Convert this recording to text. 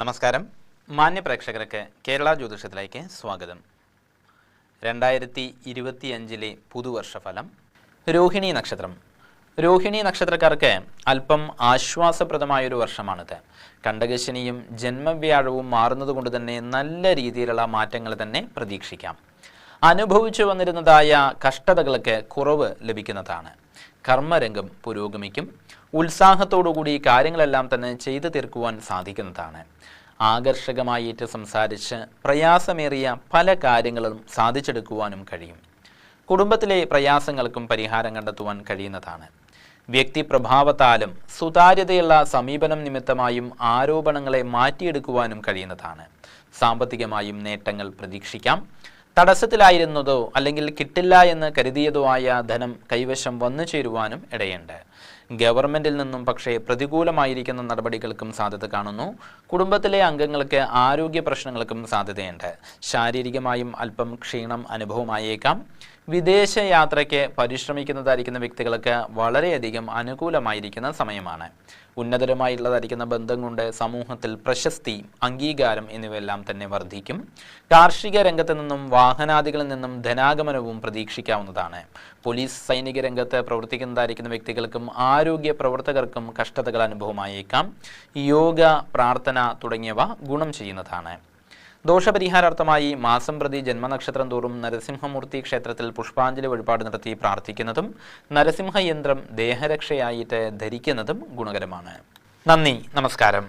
നമസ്കാരം. മാന്യ പ്രേക്ഷകർക്ക് കേരള ജ്യോതിഷത്തിലേക്ക് സ്വാഗതം. രണ്ടായിരത്തി ഇരുപത്തിയഞ്ചിലെ പുതുവർഷഫലം രോഹിണി നക്ഷത്രം. രോഹിണി നക്ഷത്രക്കാർക്ക് അല്പം ആശ്വാസപ്രദമായൊരു വർഷമാണിത്. കണ്ടകശനിയും ജന്മവ്യാഴവും മാറുന്നതുകൊണ്ട് തന്നെ നല്ല രീതിയിലുള്ള മാറ്റങ്ങൾ തന്നെ പ്രതീക്ഷിക്കാം. അനുഭവിച്ചു വന്നിരുന്നതായ കഷ്ടതകൾക്ക് കുറവ് ലഭിക്കുന്നതാണ്. കർമ്മരംഗം പുരോഗമിക്കും. ഉത്സാഹത്തോടുകൂടി കാര്യങ്ങളെല്ലാം തന്നെ ചെയ്തു തീർക്കുവാൻ സാധിക്കുന്നതാണ്. ആകർഷകമായിട്ട് സംസാരിച്ച് പ്രയാസമേറിയ പല കാര്യങ്ങളും സാധിച്ചെടുക്കുവാനും കഴിയും. കുടുംബത്തിലെ പ്രയാസങ്ങൾക്കും പരിഹാരം കണ്ടെത്തുവാൻ കഴിയുന്നതാണ്. വ്യക്തിപ്രഭാവത്താലും സുതാര്യതയുള്ള സമീപനം നിമിത്തമായും ആരോപണങ്ങളെ മാറ്റിയെടുക്കുവാനും കഴിയുന്നതാണ്. സാമ്പത്തികമായും നേട്ടങ്ങൾ പ്രതീക്ഷിക്കാം. തടസ്സത്തിലായിരുന്നതോ അല്ലെങ്കിൽ കിട്ടില്ല എന്ന് കരുതിയതോ ആയ ധനം കൈവശം വന്നു ചേരുവാനും ഇടയുണ്ട്. ഗവൺമെന്റിൽ നിന്നും പക്ഷേ പ്രതികൂലമായിരിക്കുന്ന നടപടികൾക്കും സാധ്യത കാണുന്നു. കുടുംബത്തിലെ അംഗങ്ങൾക്ക് ആരോഗ്യ പ്രശ്നങ്ങൾക്കും സാധ്യതയുണ്ട്. ശാരീരികമായും അല്പം ക്ഷീണം അനുഭവമായേക്കാം. വിദേശ യാത്രയ്ക്ക് പരിശ്രമിക്കുന്നതായിരിക്കുന്ന വ്യക്തികൾക്ക് വളരെയധികം അനുകൂലമായിരിക്കുന്ന സമയമാണ്. ഉന്നതരുമായിട്ടുള്ളതായിരിക്കുന്ന ബന്ധം കൊണ്ട് സമൂഹത്തിൽ പ്രശസ്തി അംഗീകാരം എന്നിവയെല്ലാം തന്നെ വർദ്ധിക്കും. കാർഷിക രംഗത്ത് നിന്നും വാഹനാദികളിൽ നിന്നും ധനാഗമനവും പ്രതീക്ഷിക്കാവുന്നതാണ്. പോലീസ് സൈനിക രംഗത്ത് പ്രവർത്തിക്കുന്നതായിരിക്കുന്ന വ്യക്തികൾക്കും ആരോഗ്യ പ്രവർത്തകർക്കും കഷ്ടതകൾ അനുഭവമായേക്കാം. യോഗ പ്രാർത്ഥന തുടങ്ങിയവ ഗുണം ചെയ്യുന്നതാണ്. ദോഷപരിഹാരാർത്ഥമായി മാസം പ്രതി ജന്മനക്ഷത്രം തോറും നരസിംഹമൂർത്തി ക്ഷേത്രത്തിൽ പുഷ്പാഞ്ജലി വഴിപാട് നടത്തി പ്രാർത്ഥിക്കുന്നതും നരസിംഹ യന്ത്രം ദേഹരക്ഷയായിട്ട് ധരിക്കുന്നതും ഗുണകരമാണ്. നന്ദി നമസ്കാരം.